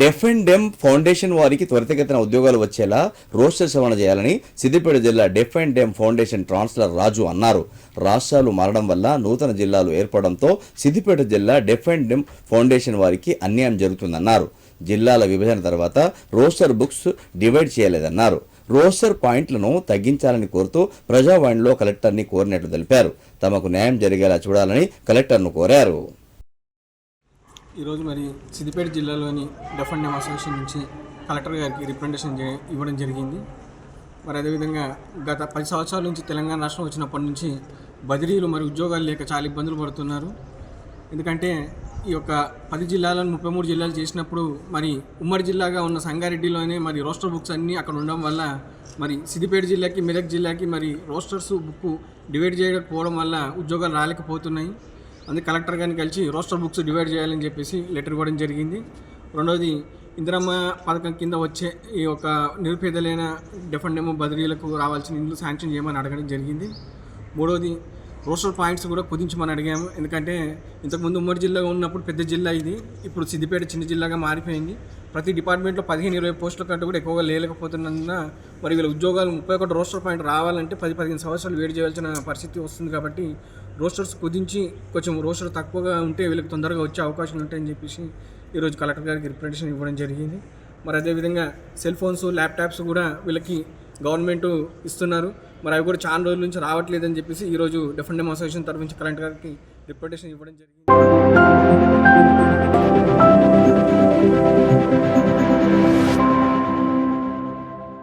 Deaf and dumb foundation వారికి త్వరితగతిన ఉద్యోగాలు వచ్చేలా రోస్టర్ సవరణ చేయాలని సిద్దిపేట జిల్లా deaf and dumb foundation translator Raju అన్నారు. రాష్ట్రాలు మారడం వల్ల నూతన జిల్లాలు ఏర్పడంతో సిద్దిపేట జిల్లా డెఫ్ అండ్ డెమ్ ఫౌండేషన్ వారికి అన్యాయం జరుగుతుందన్నారు. జిల్లాల విభజన తర్వాత రోస్టర్ బుక్స్ డివైడ్ చేయలేదన్నారు. రోస్టర్ పాయింట్లను తగ్గించాలని కోరుతూ ప్రజావాణిలో కలెక్టర్ని కోరినట్లు తెలిపారు. తమకు న్యాయం జరిగేలా చూడాలని కలెక్టర్ను కోరారు. ఈరోజు మరి సిద్దిపేట జిల్లాలోని డెఫ్ అండ్ డెమ్ అసోసియేషన్ నుంచి కలెక్టర్ గారికి రిప్రజెంటేషన్ ఇవ్వడం జరిగింది. మరి అదేవిధంగా గత పది సంవత్సరాల నుంచి తెలంగాణ రాష్ట్రం వచ్చినప్పటి నుంచి బదిలీలు మరి ఉద్యోగాలు లేక చాలా ఇబ్బందులు పడుతున్నారు. ఎందుకంటే ఈ యొక్క పది జిల్లాలను ముప్పై మూడు జిల్లాలు చేసినప్పుడు మరి ఉమ్మడి జిల్లాగా ఉన్న సంగారెడ్డిలోనే మరి రోస్టర్ బుక్స్ అన్నీ అక్కడ ఉండడం వల్ల మరి సిద్దిపేట జిల్లాకి మెదక్ జిల్లాకి మరి రోస్టర్స్ బుక్ డివైడ్ చేయకపోవడం వల్ల ఉద్యోగాలు రాలేకపోతున్నాయి. అందుకే కలెక్టర్ గారిని కలిసి రోస్టర్ బుక్స్ డివైడ్ చేయాలని చెప్పేసి లెటర్ ఇవ్వడం జరిగింది. రెండవది ఇందిరమ్మ పథకం కింద వచ్చే ఈ యొక్క నిరుపేదలైన డెఫెండెమో బదిలీలకు రావాల్సిన ఇండ్లు శాంక్షన్ చేయమని అడగడం జరిగింది. మూడవది రోస్టర్ పాయింట్స్ కూడా కుదించమని అడిగాము. ఎందుకంటే ఇంతకుముందు ఉమ్మడి జిల్లాగా ఉన్నప్పుడు పెద్ద జిల్లా ఇది. ఇప్పుడు సిద్దిపేట చిన్న జిల్లాగా మారిపోయింది. ప్రతి డిపార్ట్మెంట్లో పదిహేను ఇరవై పోస్టుల కంటే కూడా ఎక్కువగా లేకపోతున్నందున మరి వీళ్ళ ఉద్యోగాలు ముప్పై ఒకటి రోస్టర్ పాయింట్ రావాలంటే పది పదిహేను సంవత్సరాలు వేడి చేయాల్సిన పరిస్థితి వస్తుంది కాబట్టి రోస్టర్స్ కుదించి కొంచెం రోస్టర్ తక్కువగా ఉంటే వీళ్ళకి తొందరగా వచ్చే అవకాశాలు ఉంటాయని చెప్పేసి ఈరోజు కలెక్టర్ గారికి రిప్రజెంటేషన్ ఇవ్వడం జరిగింది. మరి అదేవిధంగా సెల్ ఫోన్స్ ల్యాప్టాప్స్ కూడా వీళ్ళకి గవర్నమెంట్ ఇస్తున్నారు. మరి అవి కూడా చాలా రోజుల నుంచి రావట్లేదని చెప్పేసి ఈరోజు డిఫెండ్ అసోసియేషన్ తరఫు నుంచి కలెక్టర్ గారికి రిప్రజెంటేషన్ ఇవ్వడం జరిగింది.